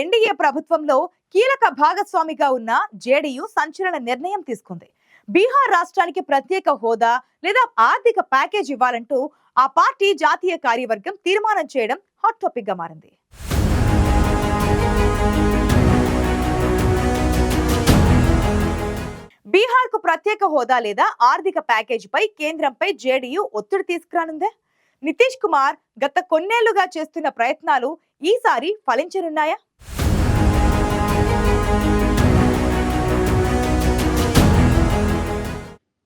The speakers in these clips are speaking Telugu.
ఎన్డీఏ ప్రభుత్వంలో కీలక భాగస్వామిగా ఉన్న జేడీయూ సంచలన నిర్ణయం తీసుకుంది. బీహార్ రాష్ట్రానికి ప్రత్యేక హోదా లేదా ఆర్థిక ప్యాకేజ్ ఇవ్వాలంటూ ఆ పార్టీ జాతీయ కార్యవర్గం తీర్మానం చేయడం హాట్ టాపిక్గా మారింది. బీహార్కు ప్రత్యేక హోదా లేదా ఆర్థిక ప్యాకేజీపై కేంద్రంపై జేడీయూ ఒత్తిడి తీసుకురానుందే? నితీష్ కుమార్ గత కొన్నేళ్ళుగా చేస్తున్న ప్రయత్నాలు ఈసారి ఫలించనున్నాయా?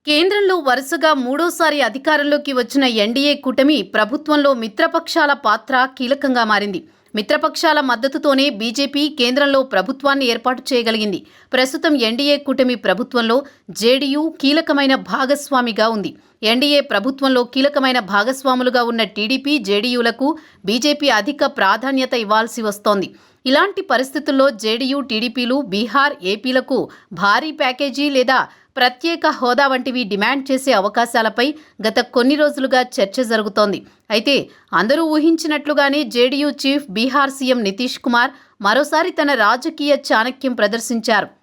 కేంద్రంలో వరుసగా మూడోసారి అధికారంలోకి వచ్చిన ఎన్డీఏ కూటమి ప్రభుత్వంలో మిత్రపక్షాల పాత్ర కీలకంగా మారింది. మిత్రపక్షాల మద్దతుతోనే బీజేపీ కేంద్రంలో ప్రభుత్వాన్ని ఏర్పాటు చేయగలిగింది. ప్రస్తుతం ఎన్డీఏ కూటమి ప్రభుత్వంలో జేడీయూ కీలకమైన భాగస్వామిగా ఉంది. ఎన్డీఏ ప్రభుత్వంలో కీలకమైన భాగస్వాములుగా ఉన్న టీడీపీ జేడీయూలకు బీజేపీ అధిక ప్రాధాన్యత ఇవ్వాల్సి వస్తోంది. ఇలాంటి పరిస్థితుల్లో జేడీయూ టీడీపీలు బీహార్ ఏపీలకు భారీ ప్యాకేజీ లేదా ప్రత్యేక హోదా వంటివి డిమాండ్ చేసే అవకాశాలపై గత కొన్ని రోజులుగా చర్చ జరుగుతోంది. అయితే అందరూ ఊహించినట్లుగానే JDU chief Bihar CM Nitish Kumar మరోసారి తన రాజకీయ చాణక్యం ప్రదర్శించారు.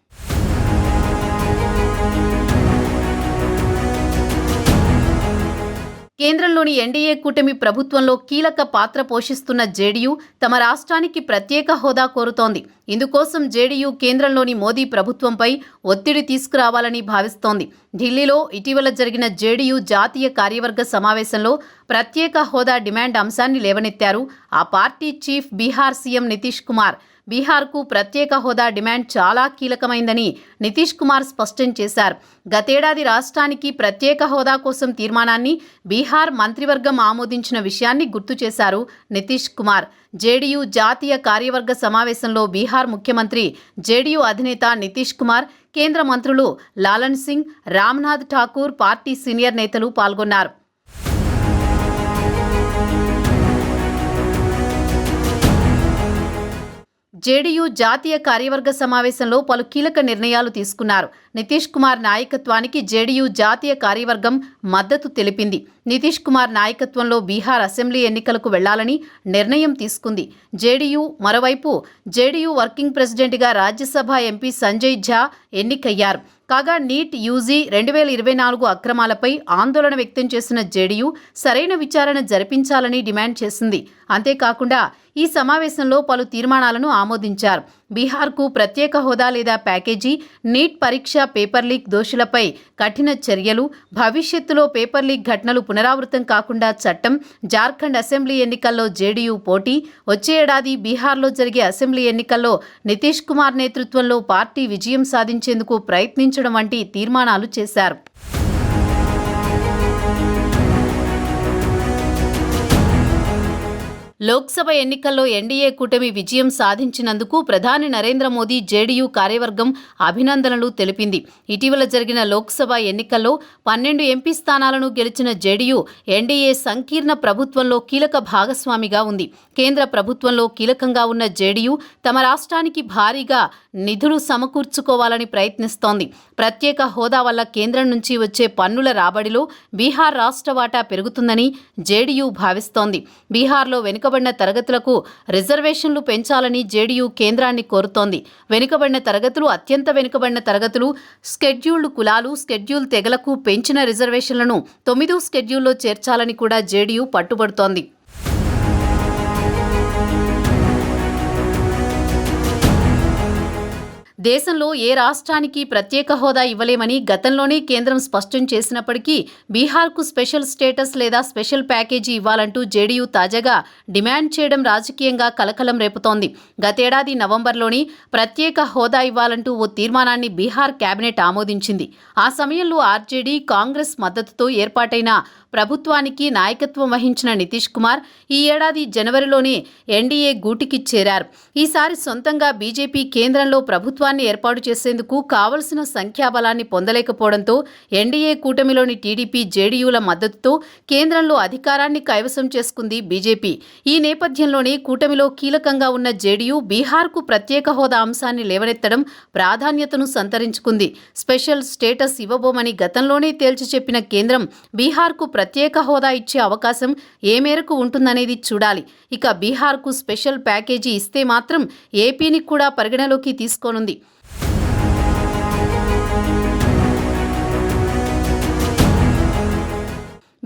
కేంద్రంలోని ఎన్డీఏ కూటమి ప్రభుత్వంలో కీలక పాత్ర పోషిస్తున్న జేడీయూ తమ రాష్ట్రానికి ప్రత్యేక హోదా కోరుతోంది. ఇందుకోసం జేడీయూ కేంద్రంలోని మోదీ ప్రభుత్వంపై ఒత్తిడి తీసుకురావాలని భావిస్తోంది. ఢిల్లీలో ఇటీవల జరిగిన జేడీయూ జాతీయ కార్యవర్గ సమావేశంలో ప్రత్యేక హోదా డిమాండ్ అంశాన్ని లేవనెత్తారు ఆ party chief Bihar CM Nitish Kumar. బీహార్కు ప్రత్యేక హోదా డిమాండ్ చాలా కీలకమైందని నితీష్ కుమార్ స్పష్టం చేశారు. గతేడాది రాష్ట్రానికి ప్రత్యేక హోదా కోసం తీర్మానాన్ని బీహార్ మంత్రివర్గం ఆమోదించిన విషయాన్ని గుర్తు చేశారు నితీష్ కుమార్. జేడీయూ జాతీయ కార్యవర్గ సమావేశంలో బీహార్ ముఖ్యమంత్రి జేడీయూ అధినేత నితీష్ కుమార్ కేంద్ర మంత్రులు లాలన్ సింగ్ రామ్నాథ్ ఠాకూర్ పార్టీ సీనియర్ నేతలు పాల్గొన్నారు. జేడీయూ జాతీయ కార్యవర్గ సమావేశంలో పలు కీలక నిర్ణయాలు తీసుకున్నారు. నితీష్ కుమార్ నాయకత్వానికి జేడీయూ జాతీయ కార్యవర్గం మద్దతు తెలిపింది. నితీష్ కుమార్ నాయకత్వంలో బీహార్ అసెంబ్లీ ఎన్నికలకు వెళ్ళాలని నిర్ణయం తీసుకుంది. జేడీయూ మరోవైపు జేడీయూ వర్కింగ్ ప్రెసిడెంట్గా రాజ్యసభ ఎంపీ సంజయ్ ఝా ఎన్నికయ్యారు. కాగా నీట్ యూజీ రెండు వేల ఇరవై నాలుగు అక్రమాలపై ఆందోళన వ్యక్తం చేసిన జేడీయూ సరైన విచారణ జరిపించాలని డిమాండ్ చేసింది. అంతేకాకుండా ఈ సమావేశంలో పలు తీర్మానాలను ఆమోదించారు. బీహార్కు ప్రత్యేక హోదా లేదా ప్యాకేజీ నీట్ పరీక్ష పేపర్ లీక్ దోషులపై కఠిన చర్యలు భవిష్యత్తులో పేపర్ లీక్ ఘటనలు పునరావృతం కాకుండా చట్టం జార్ఖండ్ అసెంబ్లీ ఎన్నికల్లో జేడీయూ పోటీ వచ్చే ఏడాది బీహార్లో జరిగే అసెంబ్లీ ఎన్నికల్లో నితీష్ కుమార్ నేతృత్వంలో పార్టీ విజయం సాధించేందుకు ప్రయత్నించడం వంటి తీర్మానాలు చేశారు. లోక్సభ ఎన్నికల్లో ఎన్డీఏ కూటమి విజయం సాధించినందుకు ప్రధాని నరేంద్ర మోదీ జేడీయూ కార్యవర్గం అభినందనలు తెలిపింది. ఇటీవల జరిగిన లోక్సభ ఎన్నికల్లో పన్నెండు ఎంపీ స్థానాలను గెలిచిన జేడీయూ ఎన్డీఏ సంకీర్ణ ప్రభుత్వంలో కీలక భాగస్వామిగా ఉంది. కేంద్ర ప్రభుత్వంలో కీలకంగా ఉన్న జేడీయూ తమ రాష్ట్రానికి భారీగా నిధులు సమకూర్చుకోవాలని ప్రయత్నిస్తోంది. ప్రత్యేక హోదా వల్ల కేంద్రం నుంచి వచ్చే పన్నుల రాబడిలో బీహార్ రాష్ట్ర వాటా పెరుగుతుందని జేడీయూ భావిస్తోంది. బీహార్లో వెనుక వెనుకబడిన తరగతులకు రిజర్వేషన్లు పెంచాలని జేడీయూ కేంద్రాన్ని కోరుతోంది. వెనుకబడిన తరగతులు అత్యంత వెనుకబడిన తరగతులు స్కెడ్యూల్డ్ కులాలు స్కెడ్యూల్ తెగలకు పెంచిన రిజర్వేషన్లను తొమ్మిదో స్కెడ్యూల్లో చేర్చాలని కూడా జేడీయూ పట్టుబడుతోంది. దేశంలో ఏ రాష్ట్రానికి ప్రత్యేక హోదా ఇవ్వలేమని గతంలోనే కేంద్రం స్పష్టం చేసినప్పటికీ బీహార్కు స్పెషల్ స్టేటస్ లేదా స్పెషల్ ప్యాకేజీ ఇవ్వాలంటూ జేడీయూ తాజాగా డిమాండ్ చేయడం రాజకీయంగా కలకలం రేపుతోంది. గతేడాది నవంబర్లోని ప్రత్యేక హోదా ఇవ్వాలంటూ ఓ తీర్మానాన్ని బీహార్ కేబినెట్ ఆమోదించింది. ఆ సమయంలో ఆర్జేడీ కాంగ్రెస్ మద్దతుతో ఏర్పాటైన ప్రభుత్వానికి నాయకత్వం వహించిన నితీష్ కుమార్ ఈ ఏడాది జనవరిలోనే ఎన్డీఏ గూటికి చేరారు. ఈసారి సొంతంగా బీజేపీ కేంద్రంలో ప్రభుత్వ ప్రభుత్వాన్ని ఏర్పాటు చేసేందుకు కావలసిన సంఖ్యాబలాన్ని పొందలేకపోవడంతో ఎన్డీఏ కూటమిలోని టీడీపీ జేడీయూల మద్దతుతో కేంద్రంలో అధికారాన్ని కైవసం చేసుకుంది బీజేపీ. ఈ నేపథ్యంలోనే కూటమిలో కీలకంగా ఉన్న జేడీయూ బీహార్కు ప్రత్యేక హోదా అంశాన్ని లేవనెత్తడం ప్రాధాన్యతను సంతరించుకుంది. స్పెషల్ స్టేటస్ ఇవ్వబోమని గతంలోనే తేల్చి చెప్పిన కేంద్రం బీహార్కు ప్రత్యేక హోదా ఇచ్చే అవకాశం ఏ మేరకు ఉంటుందనేది చూడాలి. ఇక బీహార్కు స్పెషల్ ప్యాకేజీ ఇస్తే మాత్రం ఏపీని కూడా పరిగణలోకి తీసుకోనుంది.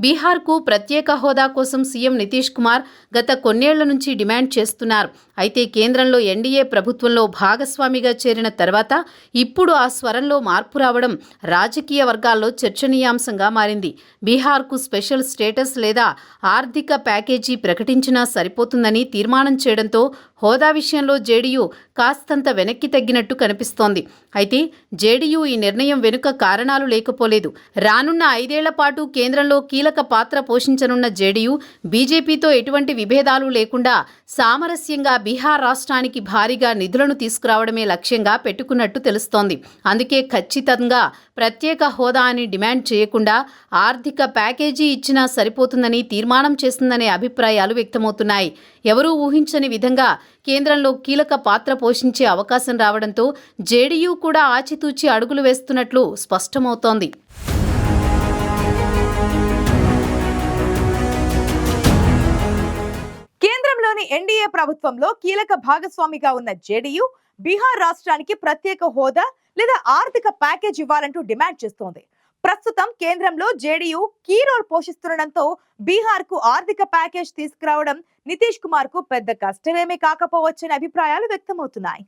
బీహార్కు ప్రత్యేక హోదా కోసం సీఎం నితీష్ కుమార్ గత కొన్నేళ్ళ నుంచి డిమాండ్ చేస్తున్నారు. అయితే కేంద్రంలో ఎన్డీఏ ప్రభుత్వంలో భాగస్వామిగా చేరిన తర్వాత ఇప్పుడు ఆ స్వరంలో మార్పు రావడం రాజకీయ వర్గాల్లో చర్చనీయాంశంగా మారింది. బీహార్కు స్పెషల్ స్టేటస్ లేదా ఆర్థిక ప్యాకేజీ ప్రకటించినా సరిపోతుందని తీర్మానం చేయడంతో హోదా విషయంలో జేడీయూ కాస్తంత వెనక్కి తగ్గినట్టు కనిపిస్తోంది. అయితే జేడీయూ ఈ నిర్ణయం వెనుక కారణాలు లేకపోలేదు. రానున్న ఐదేళ్ళ పాటు కేంద్రంలో కీలక పాత్ర పోషించనున్న జేడీయూ బీజేపీతో ఎటువంటి విభేదాలు లేకుండా సామరస్యంగా బీహార్ రాష్ట్రానికి భారీగా నిధులను తీసుకురావడమే లక్ష్యంగా పెట్టుకున్నట్టు తెలుస్తోంది. అందుకే ఖచ్చితంగా ప్రత్యేక హోదా అని డిమాండ్ చేయకుండా ఆర్థిక ప్యాకేజీ ఇచ్చినా సరిపోతుందని తీర్మానం చేస్తుందనే అభిప్రాయాలు వ్యక్తమవుతున్నాయి. ఎవరూ ఊహించని విధంగా కేంద్రంలో కీలక పాత్ర పోషించే అవకాశం రావడంతో జేడీయూ కూడా ఆచితూచి అడుగులు వేస్తున్నట్లు స్పష్టమవుతోంది. కేంద్రంలోని ఎన్డీఏ ప్రభుత్వంలో కీలక భాగస్వామిగా ఉన్న జేడీయూ బీహార్ రాష్ట్రానికి ప్రత్యేక హోదా లేదా ఆర్థిక ప్యాకేజ్ ఇవ్వాలంటూ డిమాండ్ చేస్తోంది. ప్రస్తుతం కేంద్రంలో జేడీయూ కీ రోల్ పోషిస్తుండటంతో బీహార్కు ఆర్థిక ప్యాకేజ్ తీసుకురావడం నితీష్ కుమార్కు పెద్ద కష్టమేమీ కాకపోవచ్చనే అభిప్రాయాలు వ్యక్తమవుతున్నాయి.